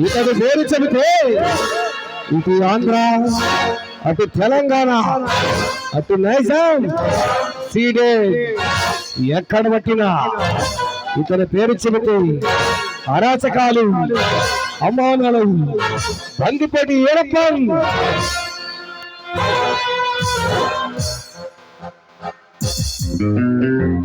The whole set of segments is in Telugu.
ఇతడు పేరు చెబితే ఇటు ఆంధ్ర అటు తెలంగాణ అటు నైజాం సీడే ఎక్కడ పట్టినా ఇతని పేరు చెబితే అరాచకాలు అమానాలు బందిపేటి ఏడప్పం. Yeah.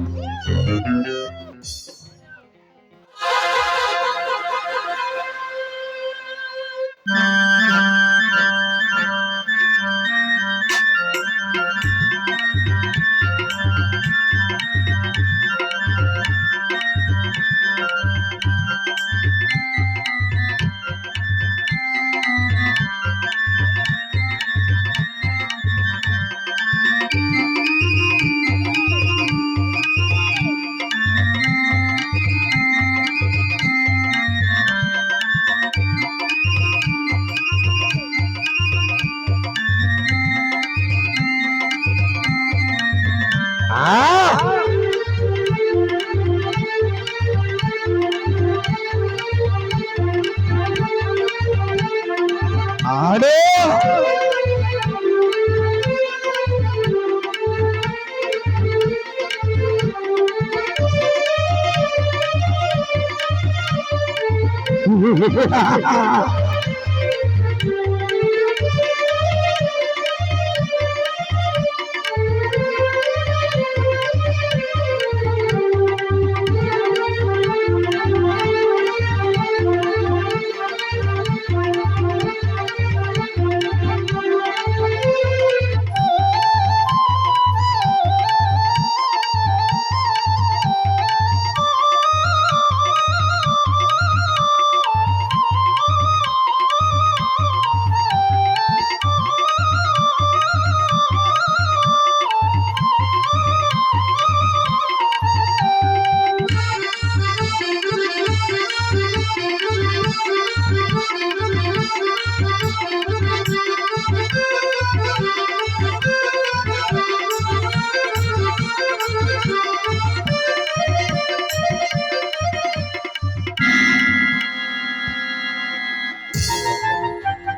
Hadi. Ha ha ha ha!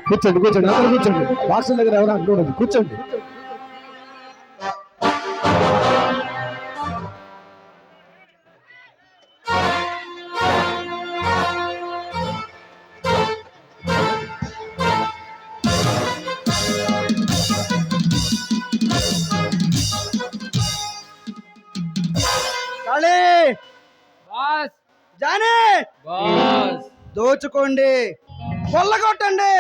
కూర్చోండి కూర్చోండి. అందరూ కూర్చోండి. బాక్సుల దగ్గర ఎవరు అంటున్నది కూర్చోండి. దోచుకోండి కొల్లగొట్టండి.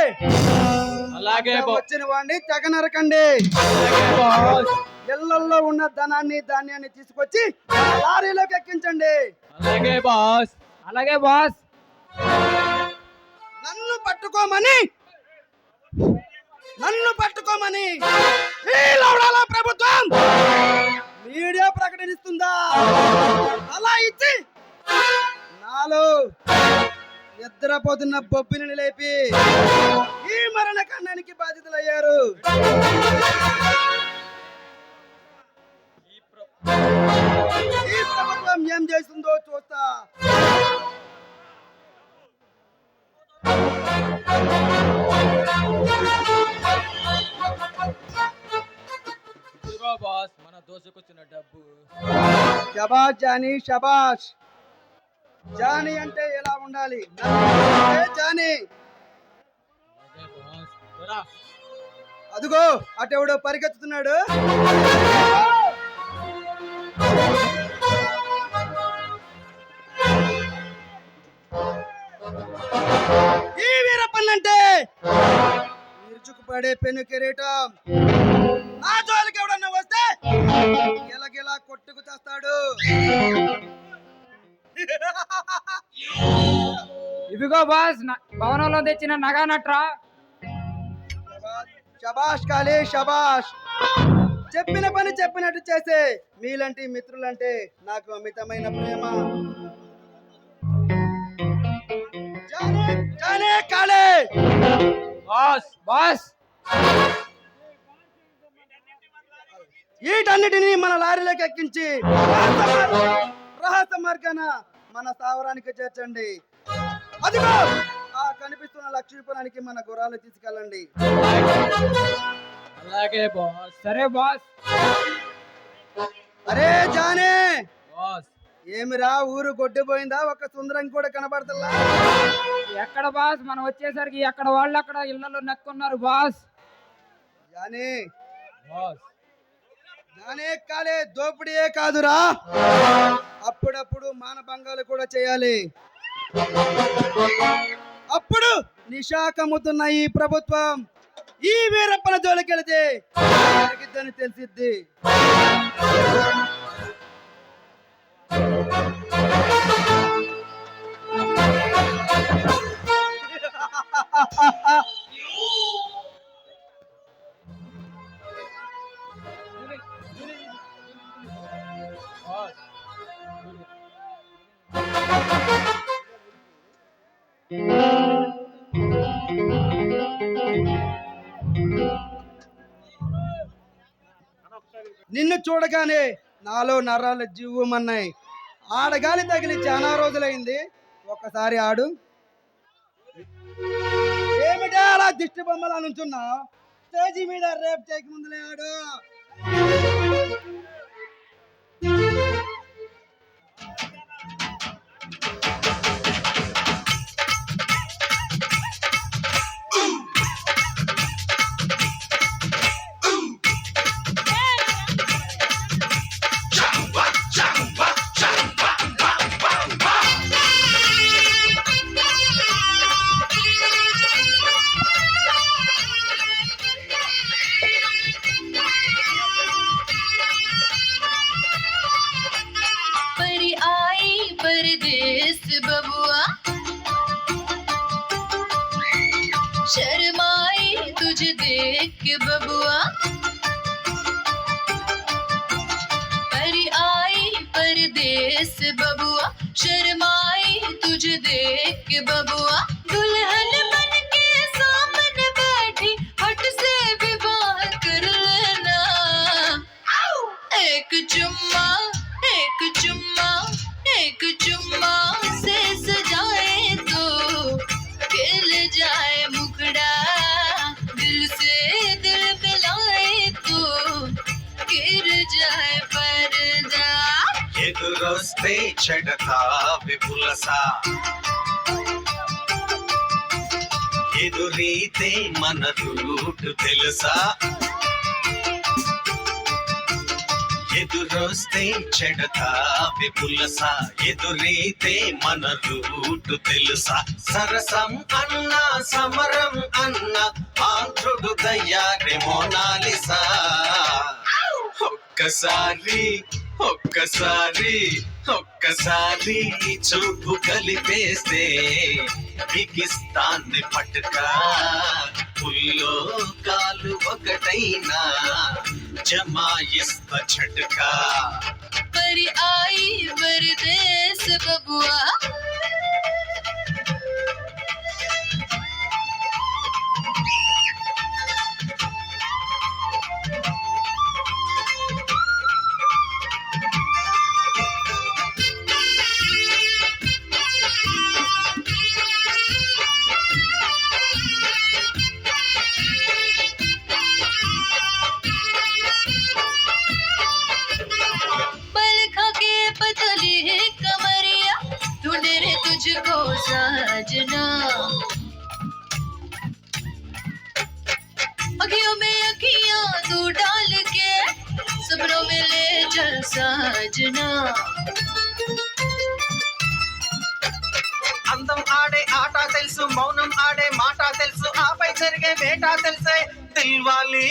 అలాగే వచ్చిన వాడిని తెగ నరకండి అలాగే బాస్ ఇళ్ళలో ఉన్న ధనాన్ని ధాన్యాన్ని తీసుకొచ్చి లారీలోకి ఎక్కించండి. అలాగే బాస్. అలాగే బాస్. నన్ను పట్టుకోమని నన్ను పట్టుకోమని ఈ లౌడాల ప్రభుత్వం నిద్రపోతున్న బొబ్బిని లేపి ఈ మరణ కన్నానికి బాధితులయ్యారు. ఈ ప్రభుత్వం ఏం చేస్తుందో చూస్తా. బాస్ మన దోసుకొచ్చిన డబ్బు. షబాష్ జానీ షబాష్ జానీ అంటే ఎలా ఉండాలి. నన్ను అంటే అదిగో అటెవడో పరిగెత్తుతున్నాడు. ఈ వీరప్పన్నంటే విరుచుకుపడే పెను కిరీటం. నా జోలికి ఎవడన్నా వస్తే గిలగిలా కొట్టుకు చేస్తాడు. ఇదిగో బాస్ భవనంలో తెచ్చిన నగా నట్రా. షబాష్ కాలే షబాష్ చెప్పిన పని చెప్పినట్టు చేసే. మీలాంటి మిత్రులంటే నాకు అమితమైన ప్రేమ. జానే జానే కాలే. Boss boss. వీటన్నిటిని మన లారీలోకి ఎక్కించి రహస్య మార్గాన మన స్థావరానికి చేర్చండి. అదిగో! ఆ కనిపిస్తున్న లక్ష్మీపురానికి మన గుర్రాలు తీసుకెళ్ళండి. అలాగే బాస్. సరే బాస్. అరే జానే! బాస్. ఏమిరా ఊరు కొట్టిపోయిందా ఒక సుందరం కూడా కనబడతలా? ఎక్కడ బాస్? మనం వచ్చేసరికి ఎక్కడ వాళ్ళు అక్కడ ఇళ్ళలో నక్కున్నారు బాస్. జానే! బాస్. జానే కాలే దోపిడీయే కాదురా. అప్పుడప్పుడు మానభంగాలు కూడా చేయాలి. అప్పుడు నిశాకమ్ముతున్న ఈ ప్రభుత్వం ఈ వీరప్పన జోలికెళితే జరిగిద్దని తెలిసిద్ది. నిన్ను చూడగానే నాలో నరాలు జీవమన్నాయి ఆడగాలి తగిలి చాలా రోజులైంది. ఒక్కసారి ఆడు. ఏమిటా అలా దిష్టి బొమ్మలా నుంచున్నా స్టేజీ మీద రేపు చేయక ముందులే ఆడు. शर्माई तुझे देख के बबुआ। पर आई परदेस बबुआ। शर्माई तुझे देख के बबुआ। दुल्हन बन के सामने बैठी हट से विवाह कर लेना। एक चुम्मा एक चुम्मा एक चुम्मा से सजाए ఎదురొస్తే చెడత విపులస. ఎదురైతే మన రూటు తెలుసా? ఎదురొస్తే చెడత విపులస. ఎదురైతే మన రూటు తెలుసా? సరసం అన్నా సమరం అన్నా ఆంధ్రుడు దయ్యారి మోనాలిసా. ఒక్కసారి ఒక్కసారి ఒక్కసారి చూపు కలిపేస్తే బిగిస్తాంది పట్టుక పుల్లో కాలు ఒకటైనా జమాయిస్త చటుకా पर आई परदेस बबुआ అందం ఆడే ఆట తెలుసు మౌనం ఆడే మాట తెలుసు ఆపై జరిగే వేట తెలిసే. తెల్వాలి.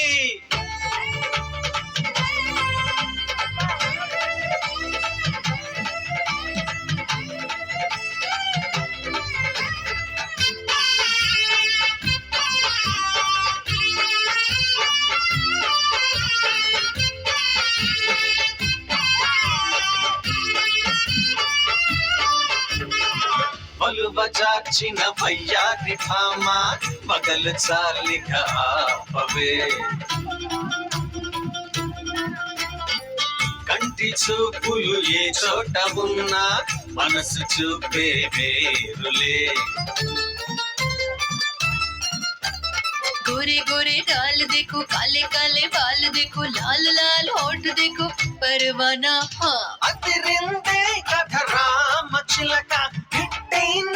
వలువ చాచిన వయ్యారి భామ పగలు చాలిక ఆపవే కంటి చూపులు ఏ చోట ఉన్నా మనసు చూపే వేరులే गोरे गोरे गाल देखो काले काले बाल देखो लाल लाल होठ देखो परवाना हाँ అదిరిందే కథ రామ చిలక హిట్టైన